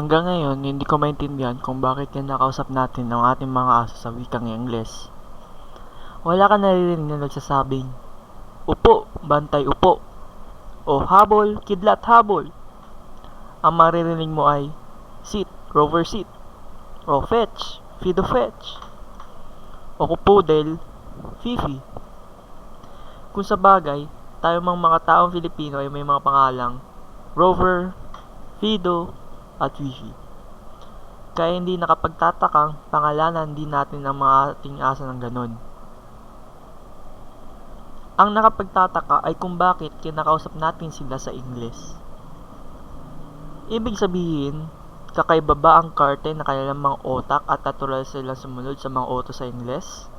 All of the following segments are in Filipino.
Hanggang ngayon, hindi ko maintindihan kung bakit kinakausap natin ng ating mga aso sa wikang Ingles. Wala ka naririnig na nagsasabing, Upo, bantay upo. O habol, kidlat habol. Ang maririnig mo ay, Sit, rover sit. O fetch, fido fetch. O kupudel, fifi. Kung sa bagay, tayo mang mga taong Filipino ay may mga pangalang Rover, Fido, at Fifi. Kaya hindi nakapagtatakang pangalanan din natin ang mga ating asa ng ganun. Ang nakapagtataka ay kung bakit kinakausap natin sila sa Ingles. Ibig sabihin, kakaiba ba ang karte na kanilang mga otak at natural silang sumunod sa mga oto sa Ingles?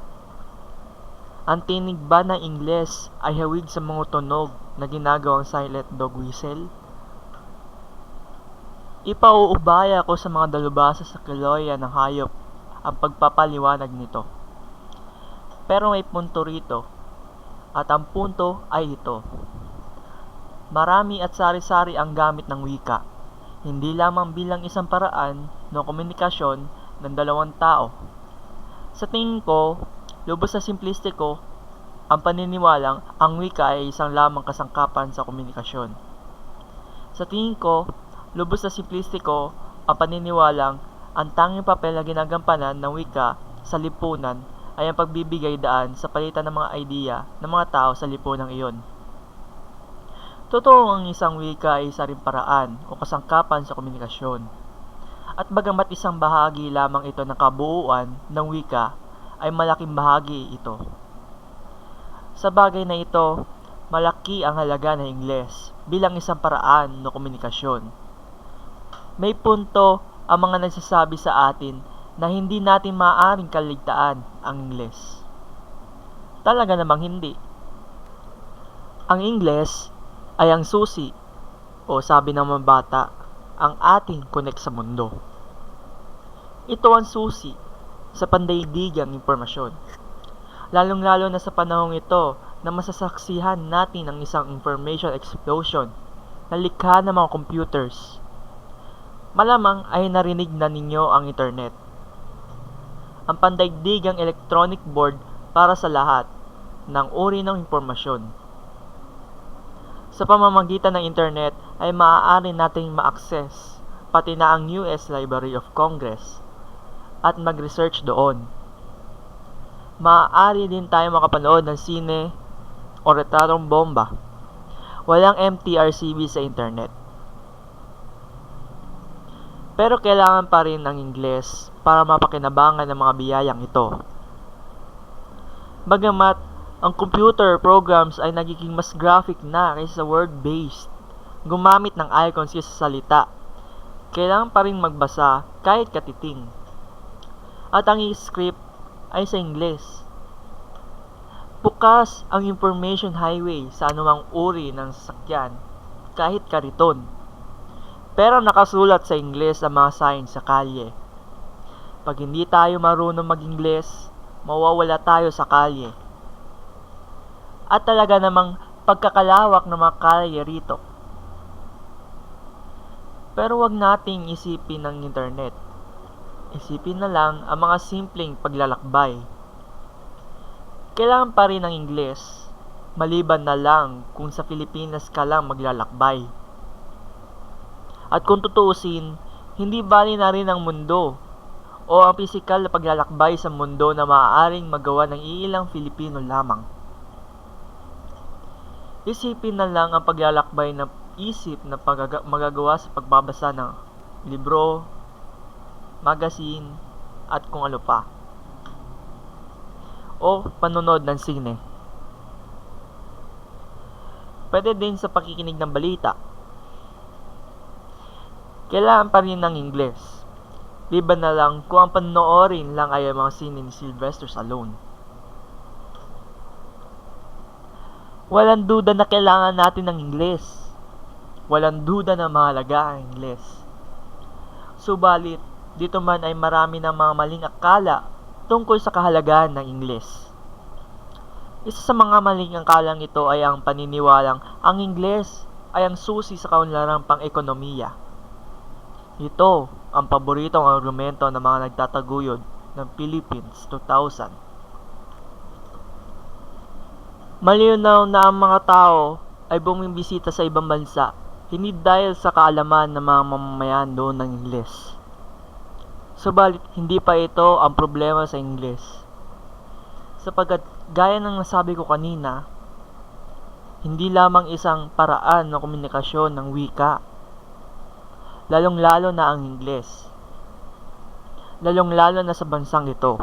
Ang tinig ba ng Ingles ay hawig sa mga tunog na ginagawang silent dog whistle? Ipauubaya ko sa mga dalubhasa sa kiloya ng hayop ang pagpapaliwanag nito. Pero may punto rito, at ang punto ay ito. Marami at sari-sari ang gamit ng wika, hindi lamang bilang isang paraan ng komunikasyon ng dalawang tao. Sa tingin ko, lubos na simplistiko, ang paniniwalang ang wika ay isang lamang kasangkapan sa komunikasyon. Sa tingin ko, lubos na simplistiko ang paniniwalang ang tanging papel na ginagampanan ng wika sa lipunan ay ang pagbibigay daan sa palitan ng mga idea ng mga tao sa lipunang iyon. Totoo ang isang wika ay isa rin paraan o kasangkapan sa komunikasyon. At bagamat isang bahagi lamang ito ng kabuuan ng wika, ay malaking bahagi ito. Sa bagay na ito, malaki ang halaga ng Ingles bilang isang paraan ng komunikasyon. May punto ang mga nagsasabi sa atin na hindi natin maaaring kaligtaan ang Ingles. Talaga namang hindi. Ang Ingles ay ang susi o sabi ng mga bata, ang ating connect sa mundo. Ito ang susi sa pandaigdigang impormasyon. Lalong-lalo na sa panahong ito na masasaksihan natin ang isang information explosion na likha ng mga computers. Malamang ay narinig na ninyo ang internet. Ang pandaigdigang electronic board para sa lahat ng uri ng impormasyon. Sa pamamagitan ng internet ay maaari nating ma-access pati na ang US Library of Congress at mag-research doon. Maaari din tayo makapanood ng sine o retratong bomba. Walang MTRCB sa internet. Pero kailangan pa rin ng Ingles para mapakinabangan ng mga biyayang ito. Bagamat ang computer programs ay nagiging mas graphic na kaysa sa word-based, gumamit ng icons sa salita, kailangan pa rin magbasa kahit katiting. At ang script ay sa Ingles. Bukas ang information highway sa anumang uri ng sasakyan, kahit kariton. Pero nakasulat sa Ingles ang mga sign sa kalye. Pag hindi tayo marunong mag-Ingles, mawawala tayo sa kalye. At talaga namang pagkakalawak ng mga kalye rito. Pero wag nating isipin ng internet. Isipin na lang ang mga simpleng paglalakbay. Kailangan pa rin ng Ingles, maliban na lang kung sa Pilipinas ka lang maglalakbay. At kung tutuusin, hindi bali na rin ang mundo o ang pisikal na paglalakbay sa mundo na maaaring magawa ng iilang Filipino lamang. Isipin na lang ang paglalakbay ng isip na magagawa sa pagbabasa ng libro, magazine, at kung ano pa. O panonood ng sine. Pwede din sa pakikinig ng balita. Kailangan pa rin ng Ingles. Liban na lang kung ang panoorin lang ay ang mga sine ni Sylvester Stallone. Walang duda na kailangan natin ng Ingles. Walang duda na mahalaga ang Ingles. Subalit, dito man ay marami ng mga maling akala tungkol sa kahalagahan ng Ingles. Isa sa mga maling akalang ito ay ang paniniwalang ang Ingles ay ang susi sa kaunlarang pang-ekonomiya. Ito ang paboritong argumento ng mga nagtataguyod ng Philippines 2000. Malinaw na ang mga tao ay bumibisita sa ibang bansa hindi dahil sa kaalaman ng mga mamamayan doon ng Ingles. Subalit, hindi pa ito ang problema sa Ingles. Sapagkat, gaya ng nasabi ko kanina, hindi lamang isang paraan ng komunikasyon ng wika, lalong-lalo na ang Ingles. Lalong-lalo na sa bansang ito.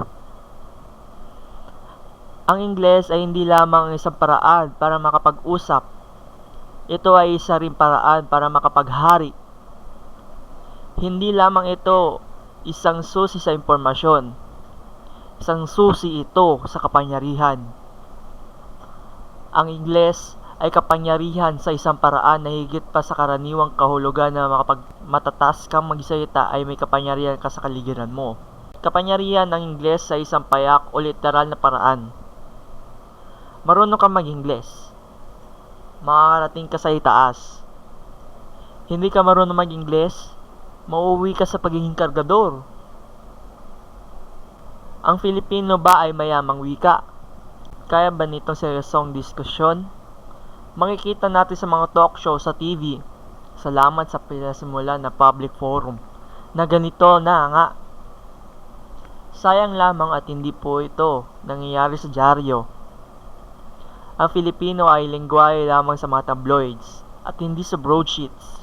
Ang Ingles ay hindi lamang isang paraan para makapag-usap. Ito ay isa rin paraan para makapaghari. Hindi lamang ito isang susi sa impormasyon. Isang susi ito sa kapangyarihan. Ang Ingles ay kapangyarihan sa isang paraan na higit pa sa karaniwang kahulugan na makapag matatas kang magsalita ay may kapangyarihan ka sa kaligiran mo. Kapangyarihan ng Ingles sa isang payak o literal na paraan. Marunong kang mag-Ingles. Makakarating ka sa itaas. Hindi ka marunong mag-Ingles, mauuwi ka sa pagiging kargador. Ang Filipino ba ay mayamang wika? Kaya ba nitong seryosong diskusyon? Makikita natin sa mga talk show sa TV. Salamat sa pinasimula na public forum na ganito na nga. Sayang lamang at hindi po ito nangyayari sa dyaryo. Ang Filipino ay lingwahe lamang sa mga tabloids at hindi sa broadsheets.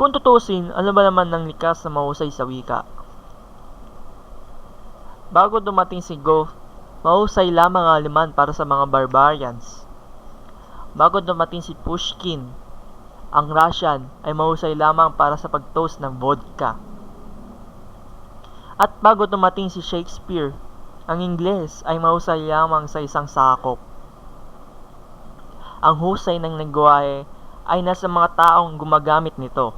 Kung tutusin, ano ba naman ng likas na mahusay sa wika? Bago dumating si Go, mahusay lamang ang Aleman para sa mga barbarians. Bago dumating si Pushkin, ang Russian ay mahusay lamang para sa pagtoast ng vodka. At bago dumating si Shakespeare, ang Ingles ay mahusay lamang sa isang sakop. Ang husay ng lengguwahe ay nasa mga taong gumagamit nito.